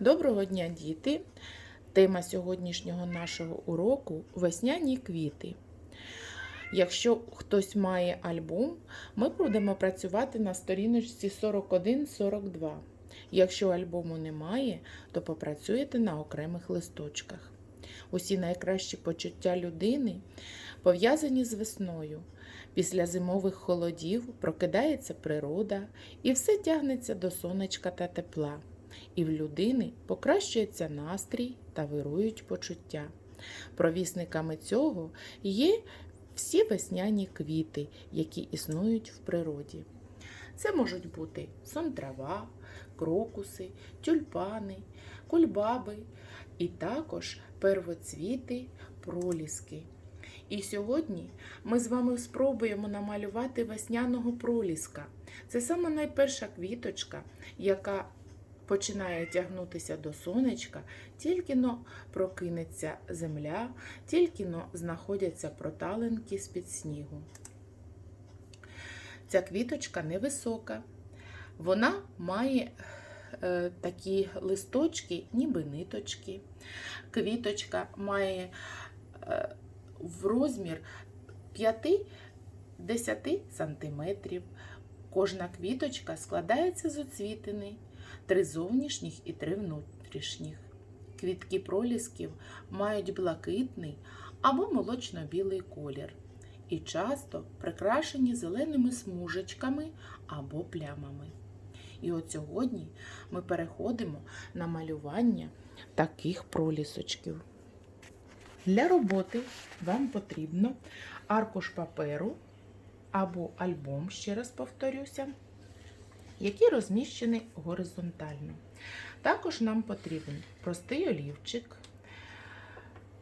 Доброго дня, діти! Тема сьогоднішнього нашого уроку весняні квіти. Якщо хтось має альбом, ми будемо працювати на сторіночці 41-42. Якщо альбому немає, то попрацюєте на окремих листочках. Усі найкращі почуття людини пов'язані з весною. Після зимових холодів прокидається природа, і все тягнеться до сонечка та тепла і в людини покращується настрій та вирують почуття. Провісниками цього є всі весняні квіти, які існують в природі. Це можуть бути сонтрава, крокуси, тюльпани, кульбаби і також первоцвіти, проліски. І сьогодні ми з вами спробуємо намалювати весняного проліска. Це саме найперша квіточка, яка починає тягнутися до сонечка, тільки но прокинеться земля, тільки но знаходяться проталинки з-під снігу. Ця квіточка невисока. Вона має е, такі листочки, ніби ниточки. Квіточка має е, в розмір 5-10 см. Кожна квіточка складається з оцвітини три зовнішніх і три внутрішніх. Квітки пролісків мають блакитний або молочно-білий колір і часто прикрашені зеленими смужечками або плямами. І от сьогодні ми переходимо на малювання таких пролісочків. Для роботи вам потрібно аркуш паперу або альбом, ще раз повторюся які розміщені горизонтально. Також нам потрібен простий олівчик,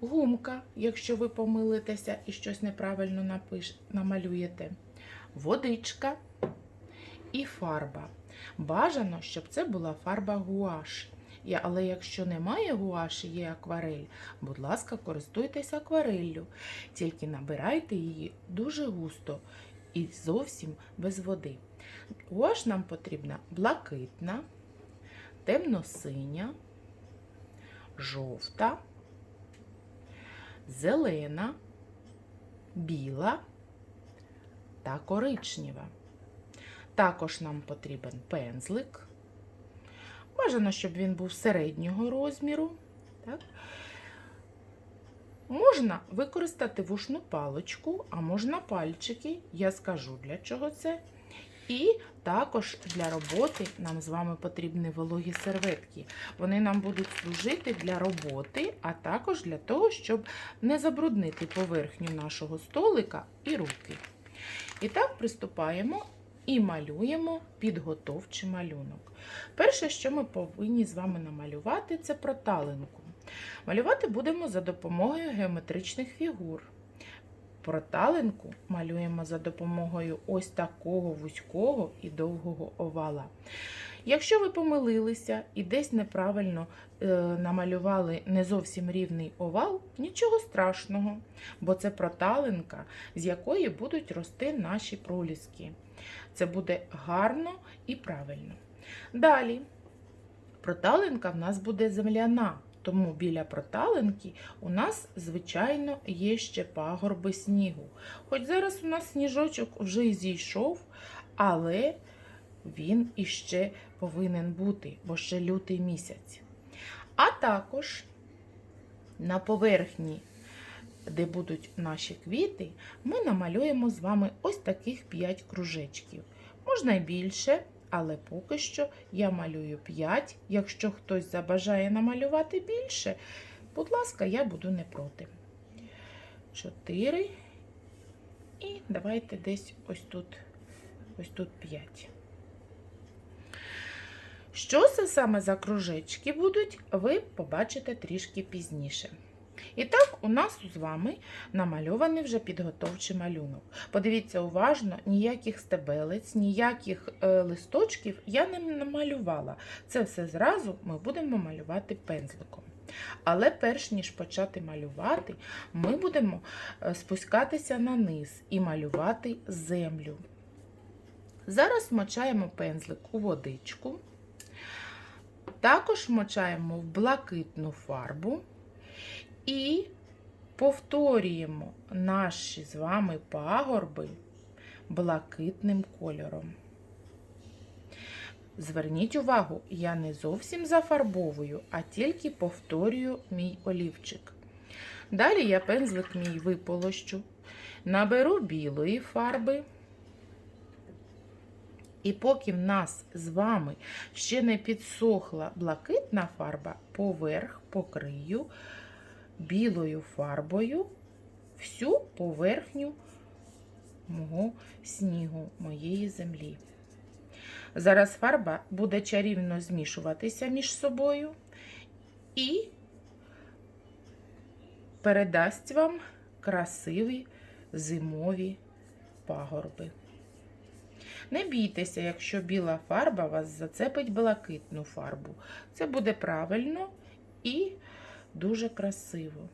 гумка, якщо ви помилитеся і щось неправильно напиш... намалюєте, водичка і фарба. Бажано, щоб це була фарба гуаш. Але якщо немає гуаші, є акварель, будь ласка, користуйтесь аквареллю, тільки набирайте її дуже густо і зовсім без води. Гуаш нам потрібна блакитна, темно-синя, жовта, зелена, біла та коричнева. Також нам потрібен пензлик. Бажано, щоб він був середнього розміру. Так? Можна використати вушну паличку, а можна пальчики. Я скажу, для чого це. І також для роботи нам з вами потрібні вологі серветки. Вони нам будуть служити для роботи, а також для того, щоб не забруднити поверхню нашого столика і руки. І так приступаємо і малюємо підготовчий малюнок. Перше, що ми повинні з вами намалювати, це проталинку. Малювати будемо за допомогою геометричних фігур. Проталинку малюємо за допомогою ось такого вузького і довгого овала. Якщо ви помилилися і десь неправильно е, намалювали не зовсім рівний овал, нічого страшного, бо це проталинка, з якої будуть рости наші проліски. Це буде гарно і правильно. Далі, проталинка в нас буде земляна. Тому біля проталинки у нас, звичайно, є ще пагорби снігу. Хоч зараз у нас сніжочок вже й зійшов, але він іще повинен бути, бо ще лютий місяць. А також на поверхні, де будуть наші квіти, ми намалюємо з вами ось таких 5 кружечків. Можна більше. Але поки що я малюю 5. Якщо хтось забажає намалювати більше, будь ласка, я буду не проти. 4. І давайте десь ось тут, ось тут 5. Що це саме за кружечки будуть, ви побачите трішки пізніше. І так, у нас з вами намальований вже підготовчий малюнок. Подивіться уважно, ніяких стебелець, ніяких е, листочків я не намалювала. Це все зразу ми будемо малювати пензликом. Але перш ніж почати малювати, ми будемо е, спускатися на низ і малювати землю. Зараз вмочаємо пензлик у водичку Також вмочаємо в блакитну фарбу і повторюємо наші з вами пагорби блакитним кольором. Зверніть увагу, я не зовсім зафарбовую, а тільки повторюю мій олівчик. Далі я пензлик мій виполощу, наберу білої фарби. І поки в нас з вами ще не підсохла блакитна фарба, поверх покрию білою фарбою всю поверхню мого снігу, моєї землі. Зараз фарба буде чарівно змішуватися між собою і передасть вам красиві зимові пагорби. Не бійтеся, якщо біла фарба вас зацепить блакитну фарбу. Це буде правильно і дуже красиво.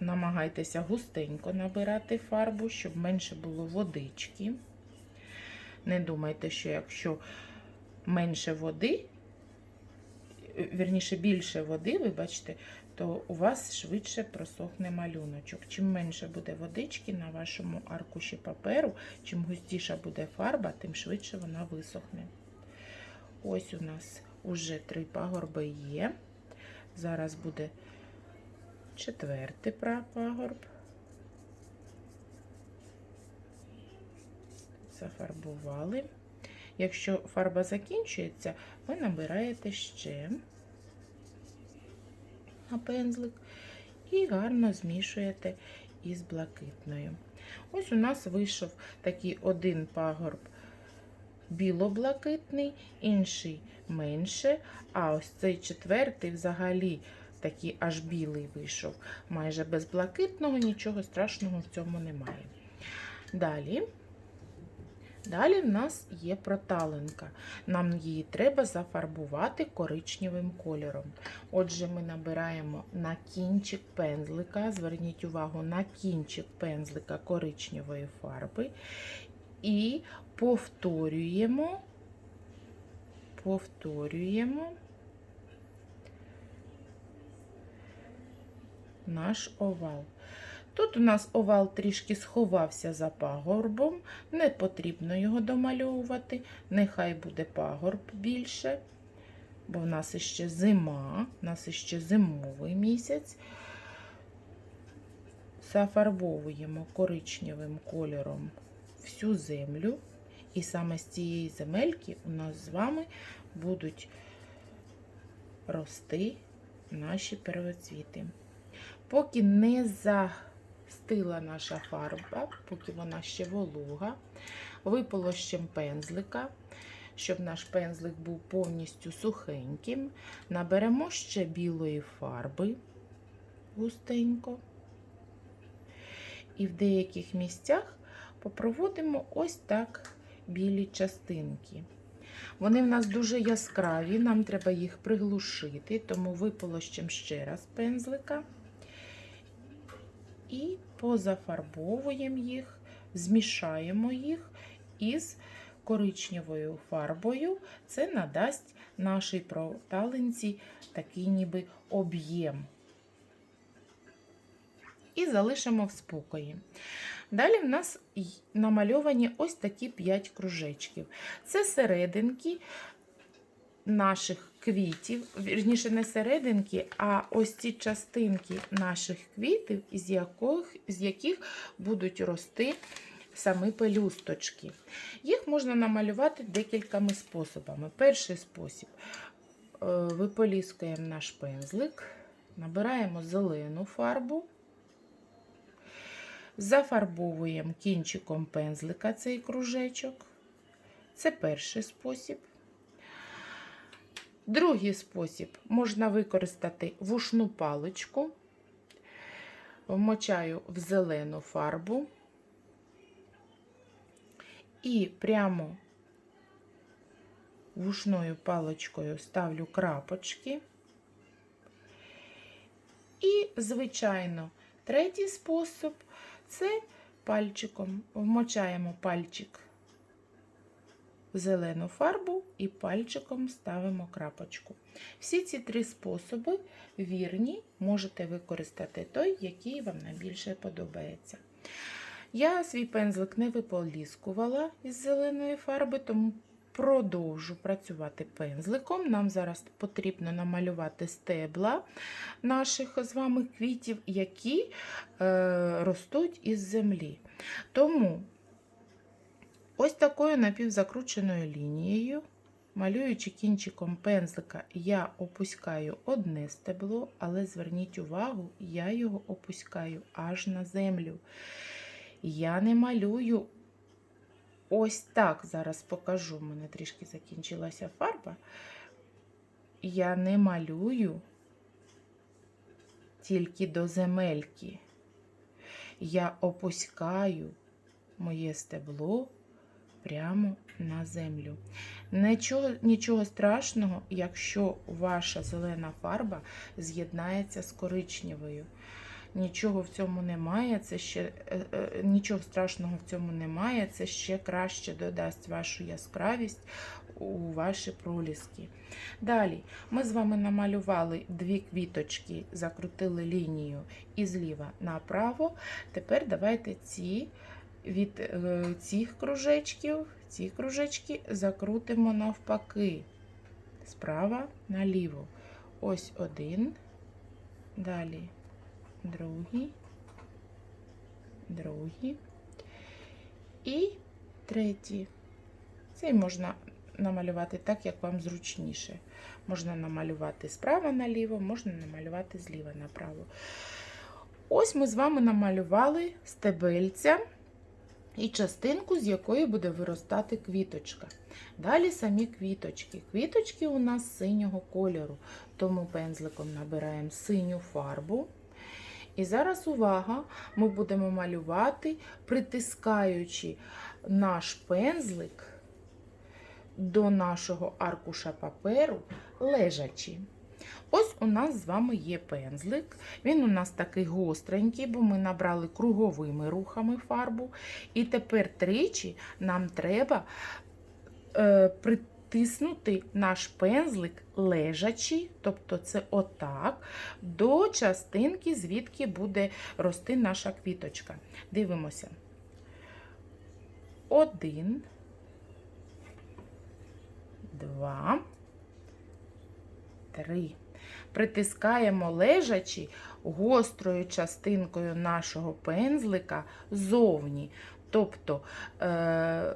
Намагайтеся густенько набирати фарбу, щоб менше було водички. Не думайте, що якщо менше води, вірніше більше води, ви бачите, то у вас швидше просохне малюночок. Чим менше буде водички на вашому аркуші паперу, чим густіша буде фарба, тим швидше вона висохне. Ось у нас уже три пагорби є. Зараз буде четвертий пагорб. Зафарбували. Якщо фарба закінчується, ви набираєте ще на пензлик і гарно змішуєте із блакитною. Ось у нас вийшов такий один пагорб біло-блакитний, інший менше, а ось цей четвертий взагалі такий аж білий вийшов. Майже без блакитного, нічого страшного в цьому немає. Далі. Далі в нас є проталинка. Нам її треба зафарбувати коричневим кольором. Отже, ми набираємо на кінчик пензлика, зверніть увагу на кінчик пензлика коричневої фарби і повторюємо, повторюємо наш овал. Тут у нас овал трішки сховався за пагорбом, не потрібно його домальовувати, нехай буде пагорб більше, бо в нас іще зима, в нас іще зимовий місяць. Зафарбовуємо коричневим кольором всю землю, і саме з цієї земельки у нас з вами будуть рости наші первоцвіти. Поки не застила наша фарба, поки вона ще волога, виполощем пензлика, щоб наш пензлик був повністю сухеньким. Наберемо ще білої фарби густенько. І в деяких місцях попроводимо ось так білі частинки. Вони в нас дуже яскраві, нам треба їх приглушити, тому виполощем ще раз пензлика і позафарбовуємо їх, змішаємо їх із коричневою фарбою. Це надасть нашій проталинці такий ніби об'єм. І залишимо в спокої. Далі в нас намальовані ось такі 5 кружечків. Це серединки наших квітів, вірніше, не серединки, а ось ці частинки наших квітів, з яких, з яких будуть рости самі пелюсточки. Їх можна намалювати декількома способами. Перший спосіб е, виполіскуємо наш пензлик, набираємо зелену фарбу. Зафарбовуємо кінчиком пензлика цей кружечок. Це перший спосіб. Другий спосіб можна використати вушну паличку, вмочаю в зелену фарбу і прямо вушною паличкою ставлю крапочки. І, звичайно, третій спосіб це пальчиком. Вмочаємо пальчик зелену фарбу і пальчиком ставимо крапочку. Всі ці три способи вірні, можете використати той, який вам найбільше подобається. Я свій пензлик не виполіскувала із зеленої фарби, тому продовжу працювати пензликом. Нам зараз потрібно намалювати стебла наших з вами квітів, які е, ростуть із землі. Тому ось такою напівзакрученою лінією, малюючи кінчиком пензлика, я опускаю одне стебло, але зверніть увагу, я його опускаю аж на землю. Я не малюю ось так. Зараз покажу, у мене трішки закінчилася фарба. Я не малюю тільки до земельки. Я опускаю моє стебло прямо на землю. Нічого, нічого страшного, якщо ваша зелена фарба з'єднається з коричневою. Нічого в цьому немає, це ще е, е, нічого страшного в цьому немає. Це ще краще додасть вашу яскравість у ваші проліски. Далі ми з вами намалювали дві квіточки, закрутили лінію і зліва направо. Тепер давайте ці від е, цих кружечків, ці кружечки закрутимо навпаки. Справа наліво. Ось один. Далі другий, другий і третій. Цей можна намалювати так, як вам зручніше. Можна намалювати справа наліво, можна намалювати зліва направо. Ось ми з вами намалювали стебельця і частинку, з якої буде виростати квіточка. Далі самі квіточки. Квіточки у нас синього кольору, тому пензликом набираємо синю фарбу. І зараз увага, ми будемо малювати, притискаючи наш пензлик до нашого аркуша паперу лежачи. Ось у нас з вами є пензлик. Він у нас такий гостренький, бо ми набрали круговими рухами фарбу. І тепер тричі нам треба е, притиснути наш пензлик лежачи, тобто це отак, до частинки, звідки буде рости наша квіточка. Дивимося. Один, два, три. Притискаємо лежачи гострою частинкою нашого пензлика зовні. Тобто е,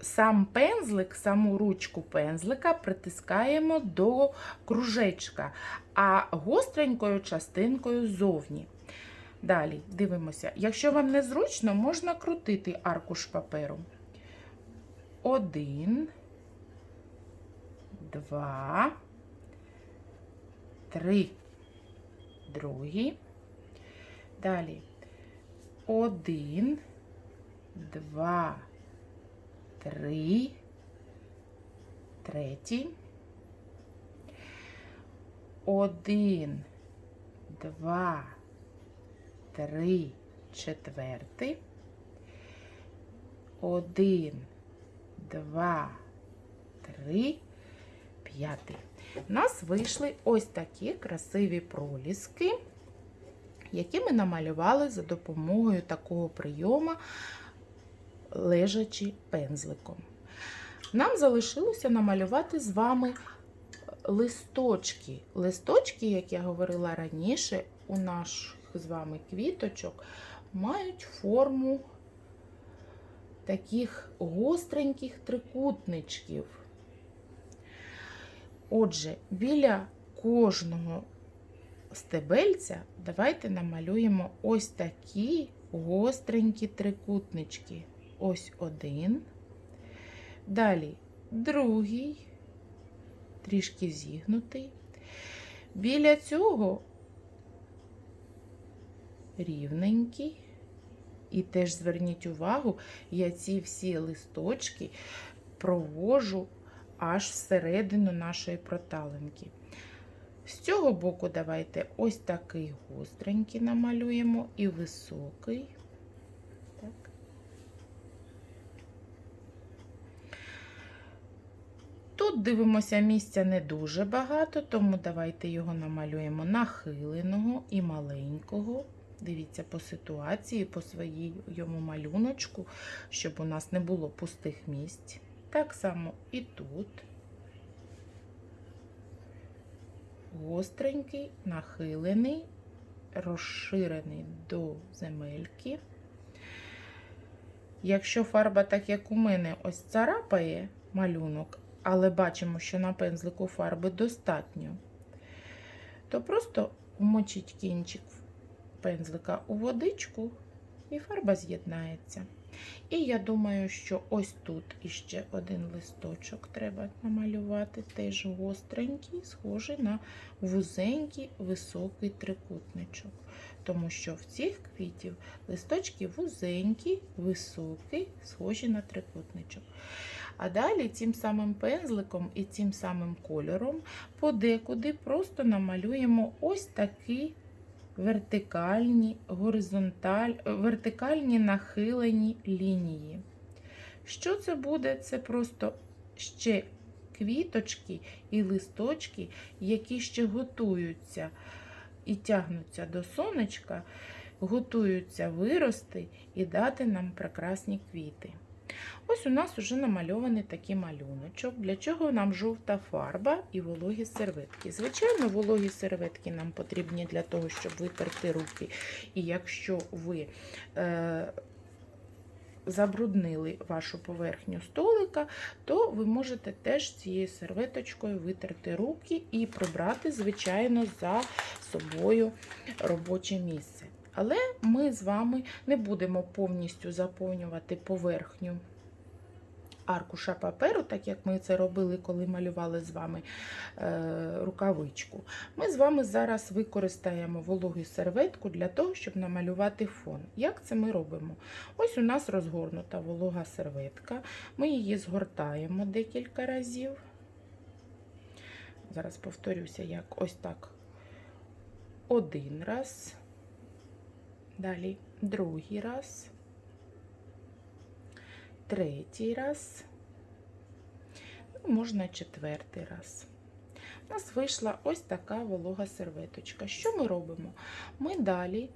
сам пензлик, саму ручку пензлика притискаємо до кружечка, а гостренькою частинкою зовні. Далі дивимося. Якщо вам незручно, можна крутити аркуш паперу. Один, два, три. Другий. Далі. Один, два, три, третій. Один, два, три, четвертий. Один, два, три, п'ятий. У нас вийшли ось такі красиві проліски, які ми намалювали за допомогою такого прийому, лежачи пензликом. Нам залишилося намалювати з вами листочки. Листочки, як я говорила раніше, у наших з вами квіточок мають форму таких гостреньких трикутничків. Отже, біля кожного стебельця давайте намалюємо ось такі гостренькі трикутнички. Ось один. Далі другий, трішки зігнутий. Біля цього рівненький. І теж зверніть увагу, я ці всі листочки провожу аж всередину нашої проталинки. З цього боку давайте ось такий гостренький намалюємо і високий. Тут дивимося місця не дуже багато, тому давайте його намалюємо нахиленого і маленького. Дивіться по ситуації, по своєму малюночку, щоб у нас не було пустих місць. Так само і тут. Гостренький, нахилений, розширений до земельки. Якщо фарба, так як у мене, ось царапає малюнок, але бачимо, що на пензлику фарби достатньо, то просто вмочіть кінчик пензлика у водичку і фарба з'єднається. І я думаю, що ось тут іще один листочок треба намалювати, теж гостренький, схожий на вузенький високий трикутничок. Тому що в цих квітів листочки вузенькі, високі, схожі на трикутничок. А далі цим самим пензликом і цим самим кольором подекуди просто намалюємо ось такі вертикальні, горизонталь, вертикальні нахилені лінії. Що це буде? Це просто ще квіточки і листочки, які ще готуються і тягнуться до сонечка, готуються вирости і дати нам прекрасні квіти. Ось у нас вже намальований такий малюночок. Для чого нам жовта фарба і вологі серветки? Звичайно, вологі серветки нам потрібні для того, щоб витерти руки. І якщо ви е, забруднили вашу поверхню столика, то ви можете теж цією серветочкою витерти руки і прибрати, звичайно, за собою робоче місце. Але ми з вами не будемо повністю заповнювати поверхню аркуша паперу, так як ми це робили, коли малювали з вами е, рукавичку. Ми з вами зараз використаємо вологу серветку для того, щоб намалювати фон. Як це ми робимо? Ось у нас розгорнута волога серветка. Ми її згортаємо декілька разів. Зараз повторюся, як ось так. Один раз. Далі другий раз, третій раз, ну, можна четвертий раз. У нас вийшла ось така волога серветочка. Що ми робимо? Ми далі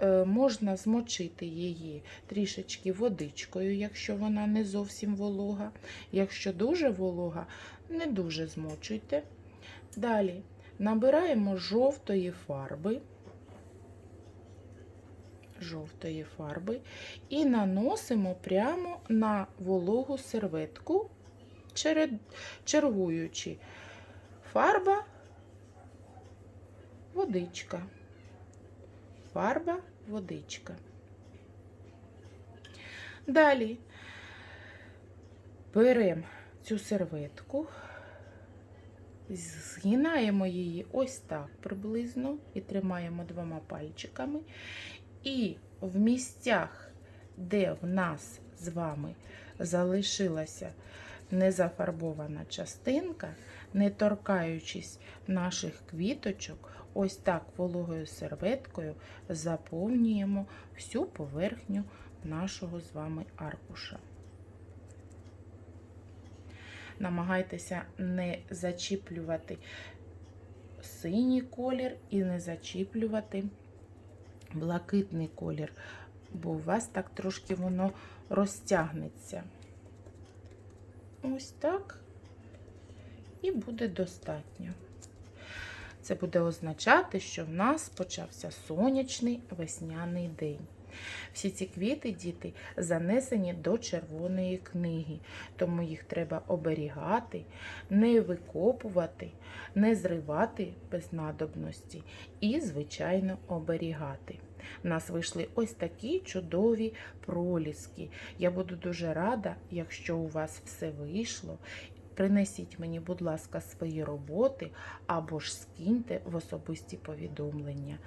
е, можна змочити її трішечки водичкою, якщо вона не зовсім волога. Якщо дуже волога, не дуже змочуйте. Далі набираємо жовтої фарби жовтої фарби і наносимо прямо на вологу серветку, чергуючи фарба, водичка, фарба, водичка. Далі беремо цю серветку, згинаємо її ось так приблизно і тримаємо двома пальчиками. І в місцях, де в нас з вами залишилася незафарбована частинка, не торкаючись наших квіточок, ось так вологою серветкою заповнюємо всю поверхню нашого з вами аркуша. Намагайтеся не зачіплювати синій колір і не зачіплювати блакитний колір, бо у вас так трошки воно розтягнеться. Ось так, і буде достатньо. Це буде означати, що в нас почався сонячний весняний день. Всі ці квіти, діти, занесені до червоної книги, тому їх треба оберігати, не викопувати, не зривати без надобності і, звичайно, оберігати. У нас вийшли ось такі чудові проліски. Я буду дуже рада, якщо у вас все вийшло. Принесіть мені, будь ласка, свої роботи або ж скиньте в особисті повідомлення.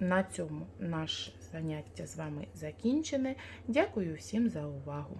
На цьому наше заняття з вами закінчене. Дякую всім за увагу!